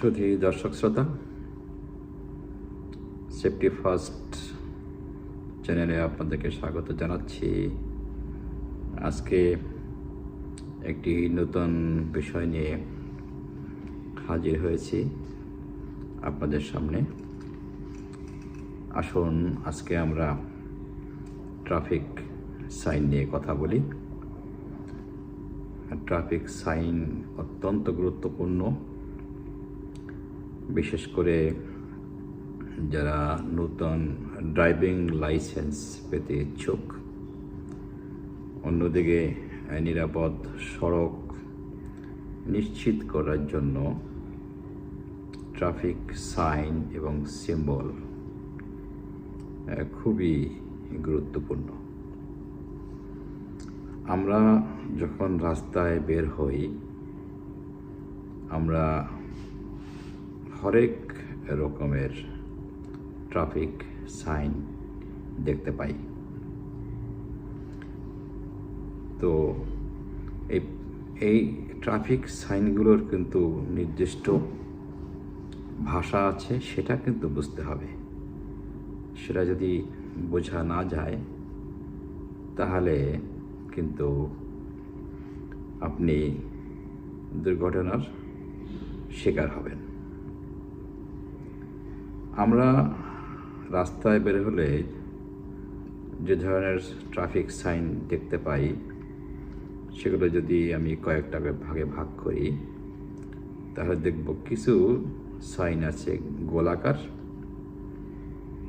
সুধী দর্শক শ্রোতা safety first চ্যানেলে আপনাদেরকে স্বাগত জানাচ্ছি। আজকে একটি নতুন বিষয় নিয়ে হাজির হয়েছি আপনাদের সামনে। আসুন, আজকে আমরা ট্রাফিক সাইন নিয়ে কথা বলি। ট্রাফিক সাইন অত্যন্ত গুরুত্বপূর্ণ। বিশেষ করে যারা নূতন ড্রাইভিং লাইসেন্স পেতে ইচ্ছুক, অন্যদিকে নিরাপদ সড়ক নিশ্চিত করার জন্য ট্রাফিক সাইন এবং সিম্বল খুবই গুরুত্বপূর্ণ। আমরা যখন রাস্তায় বের হই, আমরা হরেক রকমের ট্রাফিক সাইন দেখতে পাই। তো এই এই ট্রাফিক সাইনগুলোর কিন্তু নির্দিষ্ট ভাষা আছে, সেটা কিন্তু বুঝতে হবে। সেটা যদি বোঝা না যায়, তাহলে কিন্তু আপনি দুর্ঘটনার শিকার হবেন। আমরা রাস্তায় বের হলে যে ধরনের ট্রাফিক সাইন দেখতে পাই, সেগুলো যদি আমি কয়েকটা ভাগে ভাগ করি, তাহলে দেখব কিছু সাইন আছে গোলাকার,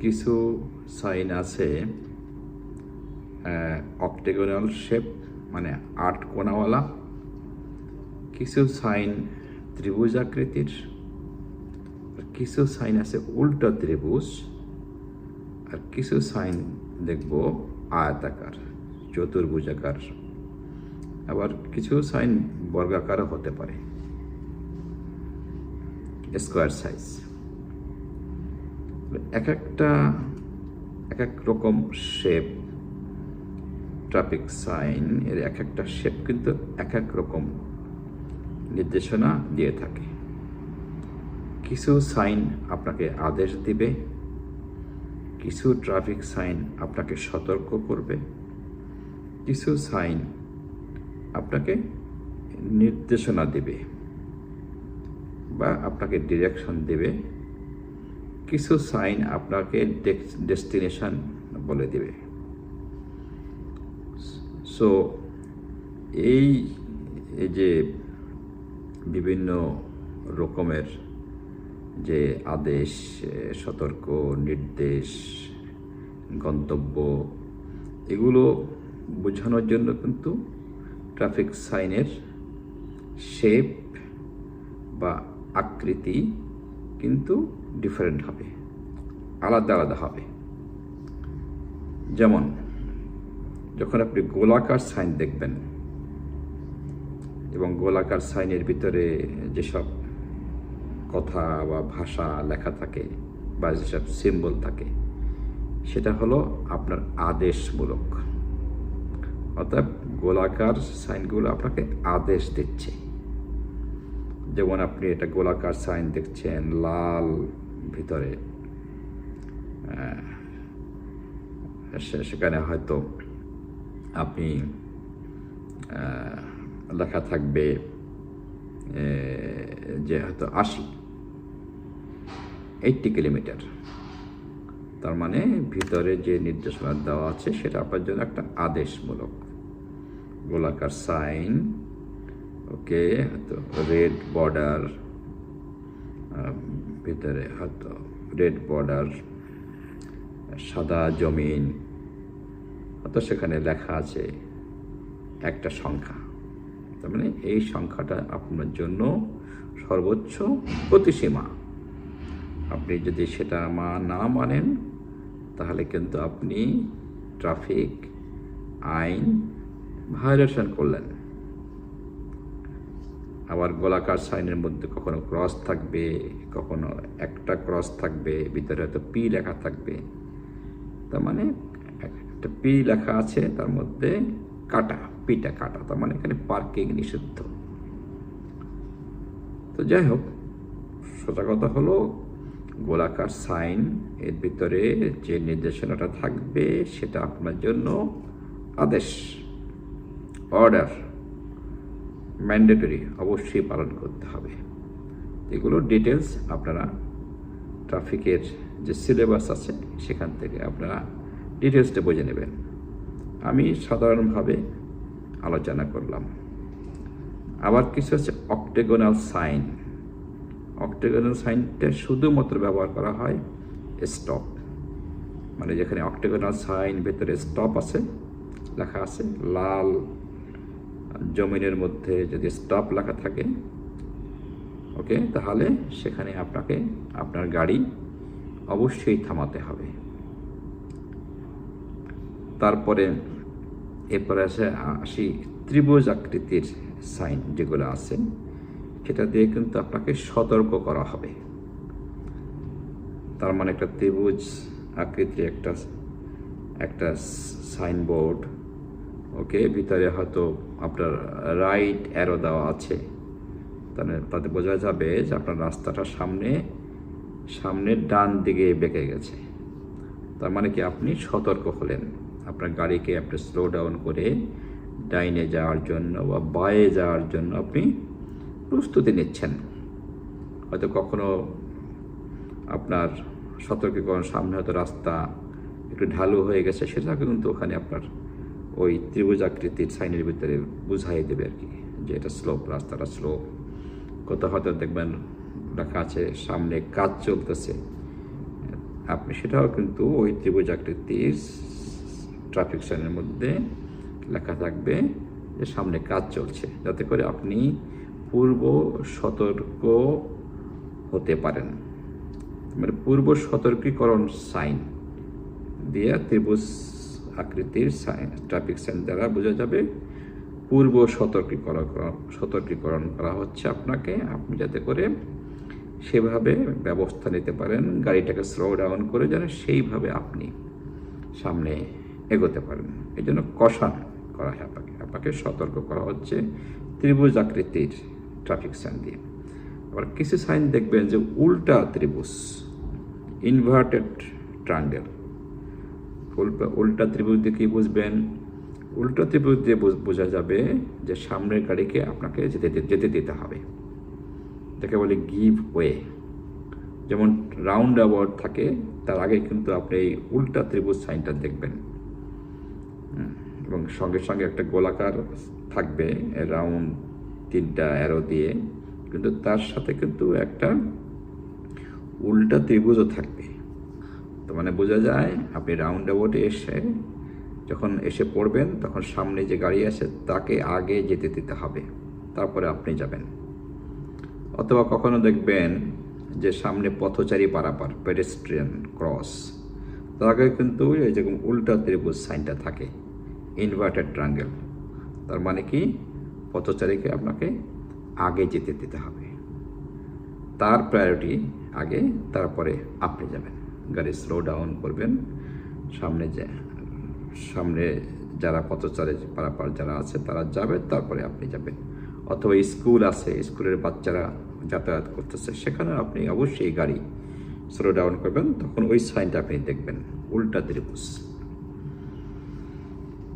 কিছু সাইন আছে অক্টেগোনাল শেপ মানে আট কোনাওয়ালা, কিছু সাইন ত্রিভুজ আকৃতির কিছু সাইন আছে, উল্টো ত্রিভুজ, আর কিছু সাইন দেখব আয়তাকার চতুর্ভুজাকার আবার কিছু সাইন বর্গাকারও হতে পারে। স্কোয়ার সাইজ এক একটা, এক এক রকম শেপ ট্রাফিক সাইন এর এক একটা শেপ কিন্তু এক এক রকম নির্দেশনা দিয়ে থাকে। কিছু সাইন আপনাকে আদেশ দিবে, কিছু ট্রাফিক সাইন আপনাকে সতর্ক করবে, কিছু সাইন আপনাকে নির্দেশনা দেবে বা আপনাকে ডিরেকশন দেবে, কিছু সাইন আপনাকে ডেস্টিনেশন বলে দেবে। সো এই যে বিভিন্ন রকমের যে আদেশ সতর্ক, নির্দেশ, গন্তব্য, এগুলো বোঝানোর জন্য কিন্তু ট্রাফিক সাইনের শেপ বা আকৃতি কিন্তু ডিফারেন্ট হবে, আলাদা আলাদা হবে। যেমন, যখন আপনি গোলাকার সাইন দেখবেন এবং গোলাকার সাইনের ভিতরে যেসব কথা বা ভাষা লেখা থাকে বা যেসব সিম্বল থাকে, সেটা হলো আপনার আদেশমূলক। অর্থাৎ গোলাকার সাইনগুলো আপনাকে আদেশ দিচ্ছে। যেমন আপনি এটা গোলাকার সাইন দেখছেন লাল ভিতরে সেখানে হয়তো আপনি লেখা থাকবে যে হয়তো আশি। এইটটি কিলোমিটার তার মানে ভিতরে যে নির্দেশনা দেওয়া আছে, সেটা আপনার জন্য একটা আদেশমূলক। গোলাকার সাইন ওকে হয়তো রেড বর্ডার ভিতরে হয়তো রেড বর্ডার সাদা জমিন, হয়তো সেখানে লেখা আছে একটা সংখ্যা। তার মানে এই সংখ্যাটা আপনার জন্য সর্বোচ্চ গতিসীমা। আপনি যদি সেটা মা না মানেন, তাহলে কিন্তু আপনি ট্রাফিক আইন ভায়োলেশন করলেন। আবার গোলাকার সাইনের মধ্যে কখনো ক্রস থাকবে, কখনো একটা ক্রস থাকবে, ভিতরে হয়তো পি লেখা থাকবে। তার মানে একটা পি লেখা আছে, তার মধ্যে কাটা, পিটা কাটা, তার মানে এখানে পার্কিং নিষিদ্ধ। তো যাই হোক, সোজা কথা হলো গোলাকার সাইন, এর ভিতরে যে নির্দেশনাটা থাকবে সেটা আপনার জন্য আদেশ অর্ডার ম্যান্ডেটরি অবশ্যই পালন করতে হবে। এগুলো ডিটেলস আপনারা ট্রাফিকের যে সিলেবাস আছে সেখান থেকে আপনারা ডিটেলসটা বুঝে নেবেন। আমি সাধারণভাবে আলোচনা করলাম। আবার কিছু হচ্ছে অক্টেগোনাল সাইন অক্টেগোনাল সাইনটা শুধুমাত্র ব্যবহার করা হয় স্টপ মানে যেখানে অক্টেগোনাল সাইন ভেতরে স্টপ আছে, লেখা আছে লাল জমিনের মধ্যে যদি স্টপ লেখা থাকে, ওকে? তাহলে সেখানে আপনাকে আপনার গাড়ি অবশ্যই থামাতে হবে। তারপরে এরপরে আসে, আসি ত্রিভুজ আকৃতির সাইন যেগুলো আছে। সেটা দিয়ে কিন্তু আপনাকে সতর্ক করা হবে। তার মানে একটা ত্রিভুজ আকৃতির একটা একটা সাইনবোর্ড, ওকে? ভিতরে হয়তো আপনার রাইট অ্যারো দেওয়া আছে। তাহলে তাতে বোঝা যাবে যে আপনার রাস্তাটা সামনে সামনের ডান দিকে বেঁকে গেছে। তার মানে কি আপনি সতর্ক হলেন। আপনার গাড়িকে আপনি স্লো ডাউন করে ডাইনে যাওয়ার জন্য বা বায়ে যাওয়ার জন্য আপনি প্রস্তুতি নিচ্ছেন। হয়তো কখনো আপনার সতর্কীকরণ সামনে হয়তো রাস্তা একটু ঢালু হয়ে গেছে সেটা কিন্তু ওখানে আপনার ওই ত্রিভুজ আকৃতির সাইনের ভিতরে বুঝাই দেবে আর কি, যে এটা স্লোপ রাস্তাটা স্লোপ কোথাও হয়তো দেখবেন লেখা আছে সামনে কাজ চলতেছে। আপনি সেটাও কিন্তু ওই ত্রিভুজ আকৃতির ট্রাফিক সাইনের মধ্যে লেখা থাকবে যে সামনে কাজ চলছে। যাতে করে আপনি পূর্ব সতর্ক হতে পারেন। মানে পূর্ব সতর্কীকরণ সাইন দিয়ে ত্রিভুজ আকৃতির সাইন ট্রাফিক সাইন দ্বারা বোঝা যাবে পূর্ব সতর্কীকরণ সতর্কীকরণ করা হচ্ছে আপনাকে। আপনি যাতে করে সেভাবে ব্যবস্থা নিতে পারেন, গাড়িটাকে স্লো ডাউন করে যেন সেইভাবে আপনি সামনে এগোতে পারেন। এই জন্য কষান করা হয় আপনাকে। আপনাকে সতর্ক করা হচ্ছে ত্রিভুজ আকৃতির ট্রাফিক সাইন দিয়ে। আবার কিছু সাইন দেখবেন যে উল্টা ত্রিভুজ ইনভার্টেড ট্রাঙ্গেল উল্টা উল্টা ত্রিভুজ দিয়ে কী বুঝবেন? উল্টা ত্রিভুজ দিয়ে বোঝা যাবে যে সামনের গাড়িকে আপনাকে যেতে যেতে দিতে হবে। যাকে বলে গিভ ওয়ে যেমন রাউন্ড অ্যাওয়ার্ড থাকে, তার আগে কিন্তু আপনি এই উল্টা ত্রিভুজ সাইনটা দেখবেন। এবং সঙ্গে সঙ্গে একটা গোলাকার থাকবে রাউন্ড তিনটা অ্যারো দিয়ে, কিন্তু তার সাথে কিন্তু একটা উল্টা ত্রিভুজও থাকবে। তো মানে বোঝা যায়, আপনি রাউন্ড অ্যাওয়ার্ডে এসে যখন এসে পড়বেন, তখন সামনে যে গাড়ি আছে, তাকে আগে যেতে দিতে হবে। তারপরে আপনি যাবেন। অথবা কখনো দেখবেন যে সামনে পথচারী পারাপার পেডেস্ট্রিয়ান ক্রস আগে কিন্তু এই যেরকম উল্টা ত্রিভুজ সাইনটা থাকে ইনভার্টেড ট্রাঙ্গেল তার মানে কি? পথচারীকে আপনাকে আগে যেতে দিতে হবে। তার প্রায়োরিটি আগে, তারপরে আপনি যাবেন। গাড়ি স্লো ডাউন করবেন। সামনে যে, সামনে যারা পথচারী পারাপার যারা আছে, তারা যাবে, তারপরে আপনি যাবেন। অথবা স্কুল আছে স্কুলের বাচ্চারা যাতায়াত করতেছে, সেখানে আপনি অবশ্যই গাড়ি স্লো ডাউন করবেন। তখন ওই সাইনটা আপনি দেখবেন, উল্টা ত্রিভুজ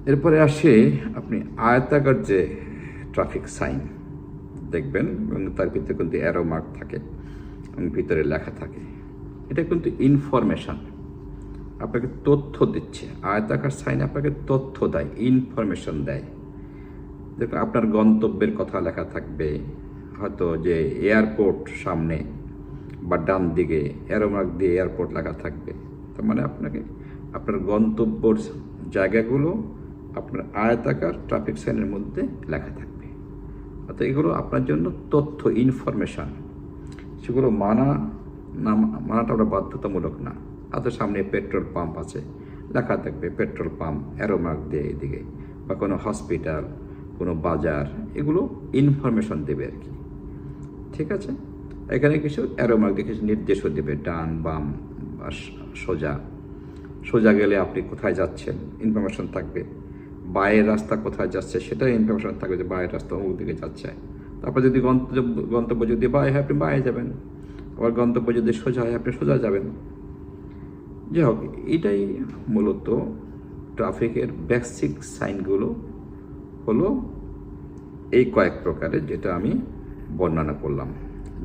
এরপরে আসে, আপনি আয়তাকার যে ট্রাফিক সাইন দেখবেন এবং তার ভিতরে কিন্তু অ্যারো মার্ক থাকে এবং ভিতরে লেখা থাকে। এটা কিন্তু ইনফরমেশন আপনাকে তথ্য দিচ্ছে। আয়তাকার সাইন আপনাকে তথ্য দেয় ইনফরমেশন দেয়। দেখুন, আপনার গন্তব্যের কথা লেখা থাকবে। হয়তো যে এয়ারপোর্ট সামনে বা ডান দিকে অ্যারোমার্ক দিয়ে এয়ারপোর্ট লেখা থাকবে। তার মানে আপনাকে, আপনার গন্তব্যর জায়গাগুলো আপনার আয়তাকার ট্রাফিক সাইনের মধ্যে লেখা থাকবে। অর্থাৎ এগুলো আপনার জন্য তথ্য ইনফরমেশান সেগুলো মানা, না মানাটা আমরা বাধ্যতামূলক না। হাতের সামনে পেট্রোল পাম্প আছে, লেখা থাকবে পেট্রোল পাম্প, অ্যারোমার্ক দিয়ে এদিকে। বা কোনো হসপিটাল, কোনো বাজার, এগুলো ইনফরমেশন দেবে আর কি। ঠিক আছে? এখানে কিছু অ্যারোমার্ক দিয়ে কিছু নির্দেশও দেবে, ডান, বাম, বা সোজা। সোজা গেলে আপনি কোথায় যাচ্ছেন? ইনফরমেশন থাকবে। বায়ের রাস্তা কোথায় যাচ্ছে সেটাই ইনফরমেশন থাকবে যে বায়ের রাস্তা অমুক দিকে যাচ্ছে। তারপর যদি গন্তব্য গন্তব্য যদি বায় হয় আপনি বায়ে যাবেন। আবার গন্তব্য যদি সোজা হয় আপনি সোজা যাবেন। যাই হোক, এটাই মূলত ট্রাফিকের বেসিক সাইনগুলো হলো এই কয়েক প্রকারের যেটা আমি বর্ণনা করলাম।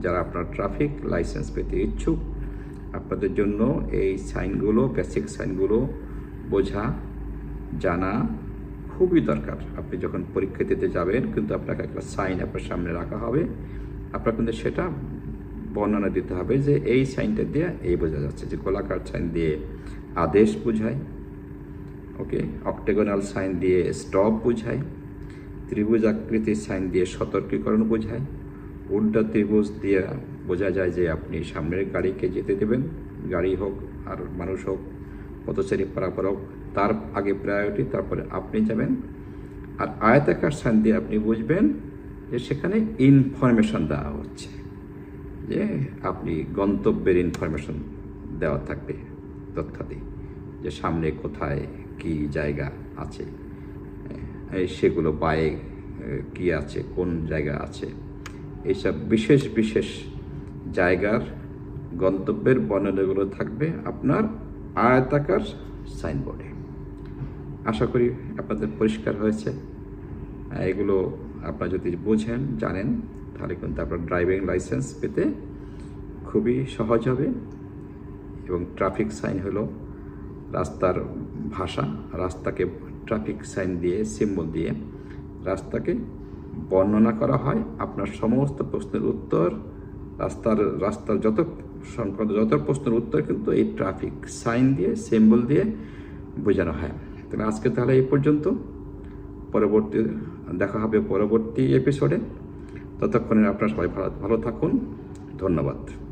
যারা আপনার ট্রাফিক লাইসেন্স পেতে ইচ্ছুক, আপনাদের জন্য এই সাইনগুলো বেসিক সাইনগুলো বোঝা, জানা খুবই দরকার। আপনি যখন পরীক্ষা দিতে যাবেন, কিন্তু আপনাকে একটা সাইন আপনার সামনে রাখা হবে। আপনার কিন্তু সেটা বর্ণনা দিতে হবে যে এই সাইনটা দিয়ে এই বোঝা যাচ্ছে যে গোলাকার সাইন দিয়ে আদেশ বোঝায়, ওকে? অক্টেগোনাল সাইন দিয়ে স্টপ বোঝায় ত্রিভুজ আকৃতির সাইন দিয়ে সতর্কীকরণ বোঝায়, উল্টা ত্রিভুজ দিয়ে বোঝা যায় যে আপনি সামনের গাড়িকে যেতে দেবেন, গাড়ি হোক আর মানুষ হোক, পথচারী পারাপার হোক তার আগে প্রায়োরিটি তারপরে আপনি যাবেন। আর আয়তাকার সাইন দিয়ে আপনি বুঝবেন যে সেখানে ইনফরমেশন দেওয়া হচ্ছে। যে আপনি গন্তব্যের ইনফরমেশন দেওয়া থাকবে তথ্যাদি। যে সামনে কোথায়, কি জায়গা আছে সেগুলো পায়ে কি আছে, কোন জায়গা আছে। এইসব বিশেষ বিশেষ জায়গার গন্তব্যের বর্ণনাগুলো থাকবে আপনার আয়তাকার সাইনবোর্ডে। আশা করি আপনাদের পরিষ্কার হয়েছে। এগুলো আপনারা যদি বোঝেন, জানেন, তাহলে কিন্তু আপনার ড্রাইভিং লাইসেন্স পেতে খুবই সহজ হবে এবং ট্রাফিক সাইন হলো রাস্তার ভাষা, রাস্তাকে ট্রাফিক সাইন দিয়ে সিম্বল দিয়ে রাস্তাকে বর্ণনা করা হয়। আপনার সমস্ত প্রশ্নের উত্তর, রাস্তার রাস্তার যত সংক্রান্ত যত প্রশ্নের উত্তর কিন্তু এই ট্রাফিক সাইন দিয়ে সিম্বল দিয়ে বোঝানো হয়। তাহলে আজকে তাহলে এই পর্যন্ত। পরবর্তী, দেখা হবে পরবর্তী এপিসোডে ততক্ষণে আপনারা সবাই ভালো ভালো থাকুন। ধন্যবাদ।